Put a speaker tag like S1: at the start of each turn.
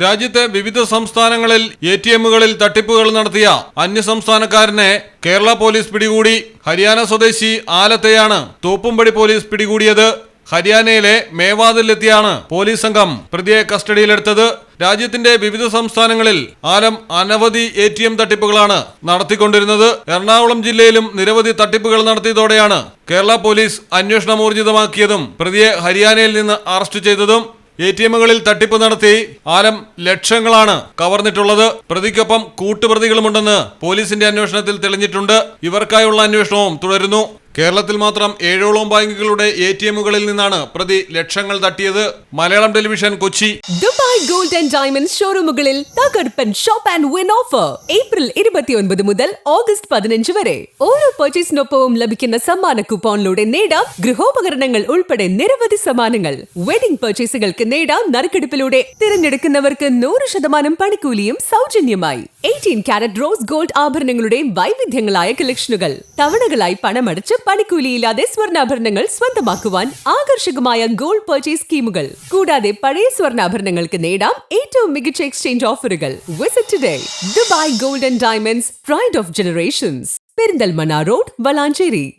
S1: രാജ്യത്തെ വിവിധ സംസ്ഥാനങ്ങളിൽ എ ടി എമ്മുകളിൽ തട്ടിപ്പുകൾ നടത്തിയ അന്യസംസ്ഥാനക്കാരനെ കേരള പോലീസ് പിടികൂടി. ഹരിയാന സ്വദേശി ആലത്തെയാണ് തോപ്പുംപടി പോലീസ് പിടികൂടിയത്. ഹരിയാനയിലെ മേവാതിലെത്തിയാണ് പോലീസ് സംഘം പ്രതിയെ കസ്റ്റഡിയിലെടുത്തത്. രാജ്യത്തിന്റെ വിവിധ സംസ്ഥാനങ്ങളിൽ ആലം അനവധി എ ടി എം തട്ടിപ്പുകളാണ് നടത്തിക്കൊണ്ടിരുന്നത്. എറണാകുളം ജില്ലയിലും നിരവധി തട്ടിപ്പുകൾ നടത്തിയതോടെയാണ് കേരള പോലീസ് അന്വേഷണം ഊർജിതമാക്കിയതും പ്രതിയെ ഹരിയാനയിൽ നിന്ന് അറസ്റ്റ് ചെയ്തതും. എ ടി എമ്മുകളിൽ തട്ടിപ്പ് നടത്തി ആലം ലക്ഷങ്ങളാണ് കവർന്നിട്ടുള്ളത്. പ്രതിക്കൊപ്പം കൂട്ടുപ്രതികളുമുണ്ടെന്ന് പോലീസിന്റെ അന്വേഷണത്തിൽ തെളിഞ്ഞിട്ടുണ്ട്. ഇവർക്കായുള്ള അന്വേഷണവും തുടരുന്നു. കേരളത്തിൽ മാത്രം ഏഴോളം ബാങ്കുകളുടെ എ ടി എമ്മുകളിൽ നിന്നാണ് പ്രതി ലക്ഷങ്ങൾ തട്ടിയത്. Malayalam television Kochi.
S2: Dubai gold and diamond ഷോറൂമുകളിൽ തകർപ്പൻ shop and win offer. April ഇരുപത്തിയൊൻപത് മുതൽ ഓഗസ്റ്റ് പതിനഞ്ച് വരെ. ഓരോ പർച്ചേസിനൊപ്പവും ലഭിക്കുന്ന സമ്മാന കൂപ്പോണിലൂടെ നേടാം ഗൃഹോപകരണങ്ങൾ ഉൾപ്പെടെ നിരവധി സമ്മാനങ്ങൾ. വെഡിംഗ് പർച്ചേസുകൾക്ക് നേടാം നറുക്കെടുപ്പിലൂടെ തിരഞ്ഞെടുക്കുന്നവർക്ക് നൂറ് ശതമാനം പണിക്കൂലിയും സൗജന്യമായി. എയ്റ്റീൻ കാരറ്റ് റോസ് ഗോൾഡ് ആഭരണങ്ങളുടെ വൈവിധ്യങ്ങളായ കളക്ഷനുകൾ. തവണകളായി പണമടച്ച് പണിക്കൂലിയില്ലാതെ സ്വർണാഭരണങ്ങൾ സ്വന്തമാക്കുവാൻ ആകർഷകമായ ഗോൾഡ് പർച്ചേസ് സ്കീമുകൾ. കൂടാതെ പഴയ സ്വർണാഭരണങ്ങൾക്ക് നേടാം ഏറ്റവും മികച്ച എക്സ്ചേഞ്ച് ഓഫറുകൾ visit today Dubai gold and diamonds pride of generations Perinthalmanna road Valanchery